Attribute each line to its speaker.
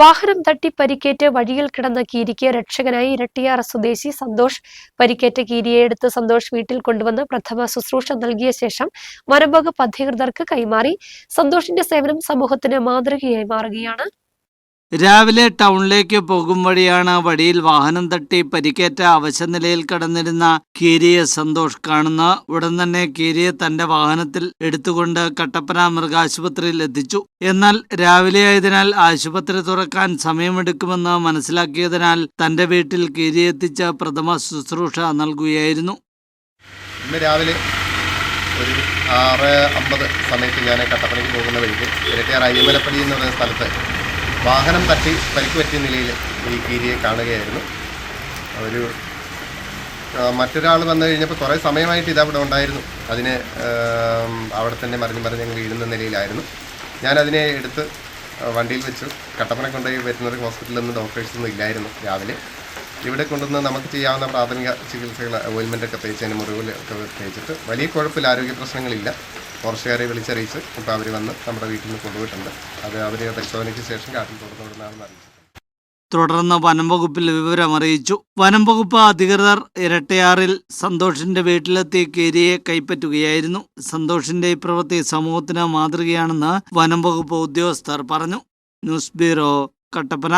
Speaker 1: വാഹനം തട്ടി പരിക്കേറ്റ് വഴിയിൽ കിടന്ന കീരിക്ക് രക്ഷകനായി ഇരട്ടിയാർ സ്വദേശി സന്തോഷ്. പരിക്കേറ്റ കീരിയെ എടുത്ത് സന്തോഷ് വീട്ടിൽ കൊണ്ടുവന്ന് പ്രഥമ ശുശ്രൂഷ നൽകിയ ശേഷം വനംവകുപ്പ് അധികൃതർക്ക് കൈമാറി. സന്തോഷിന്റെ സേവനം സമൂഹത്തിന് മാതൃകയായി മാറുകയാണ്.
Speaker 2: രാവിലെ ടൗണിലേക്ക് പോകും വഴിയാണ് വഴിയിൽ വാഹനം തട്ടി പരിക്കേറ്റ അവശനിലയിൽ കടന്നിരുന്ന കീരിയെ സന്തോഷ് കാണുന്ന ഉടൻ തന്നെ കീരിയെ തന്റെ വാഹനത്തിൽ എടുത്തുകൊണ്ട് കട്ടപ്പന മൃഗാശുപത്രിയിൽ എത്തിച്ചു. എന്നാൽ രാവിലെ ആയതിനാൽ ആശുപത്രി തുറക്കാൻ സമയമെടുക്കുമെന്ന് മനസ്സിലാക്കിയതിനാൽ തന്റെ വീട്ടിൽ കീരി എത്തിച്ച പ്രഥമ ശുശ്രൂഷ നൽകുകയായിരുന്നു.
Speaker 3: ഇന്ന് രാവിലെ ഒരു ആറ് അമ്പത് സമയത്ത് ഞാൻ കട്ടപ്പനയ്ക്ക് പോകുന്ന വഴിക്ക് ഇരട്ടിയാർ അയ്യമലപ്പടി എന്ന് പറയുന്ന സ്ഥലത്ത് വാഹനം തട്ടി പരിക്ക് പറ്റിയ നിലയിൽ ഈ കീരിയെ കാണുകയായിരുന്നു. ഒരു മറ്റൊരാൾ വന്നു കഴിഞ്ഞപ്പോൾ കുറേ സമയമായിട്ട് ഇതവിടെ ഉണ്ടായിരുന്നു. അതിന് അവിടെ തന്നെ മറിഞ്ഞ് മറിഞ്ഞ് ഞങ്ങൾ ഇരുന്ന നിലയിലായിരുന്നു. ഞാനതിനെ എടുത്ത് വണ്ടിയിൽ വെച്ചു. കട്ടപ്പന കൊണ്ടുപോയി വെറ്റിനറി ഹോസ്പിറ്റലിൽ നിന്ന് ഡോക്ടേഴ്സൊന്നും ഇല്ലായിരുന്നു രാവിലെ. ഇവിടെ കൊണ്ടുവന്ന് നമുക്ക് ചെയ്യാവുന്ന പ്രാഥമിക ചികിത്സകൾ ഓയിൽമെന്റൊക്കെ ഒക്കെ തേച്ച് മുറിവിലൊക്കെ തേച്ചിട്ട് വലിയ കുഴപ്പമില്ല ആരോഗ്യ പ്രശ്നങ്ങളില്ല. ഫോറസ്റ്റുകാരെ വിളിച്ചറിയിച്ച് ഇപ്പോൾ അവർ വന്ന് നമ്മുടെ വീട്ടിൽ നിന്ന് കൊണ്ടുപോയിട്ടുണ്ട്. അത് അവർ പരിശോധനയ്ക്ക് ശേഷം കാട്ടിൽ തുറന്നു വിടുന്നതാണെന്ന് അറിയിച്ചു
Speaker 2: തുടർന്ന് വനം വകുപ്പിൽ വിവരമറിയിച്ചു വനം വകുപ്പ് അധികൃതർ ഇരട്ടയാറിൽ സന്തോഷിന്റെ വീട്ടിലെത്തി കേരിയെ കൈപ്പറ്റുകയായിരുന്നു. സന്തോഷിന്റെ ഈ പ്രവൃത്തി സമൂഹത്തിന് മാതൃകയാണെന്ന് വനം വകുപ്പ് ഉദ്യോഗസ്ഥർ പറഞ്ഞു. News bureau Kattappana.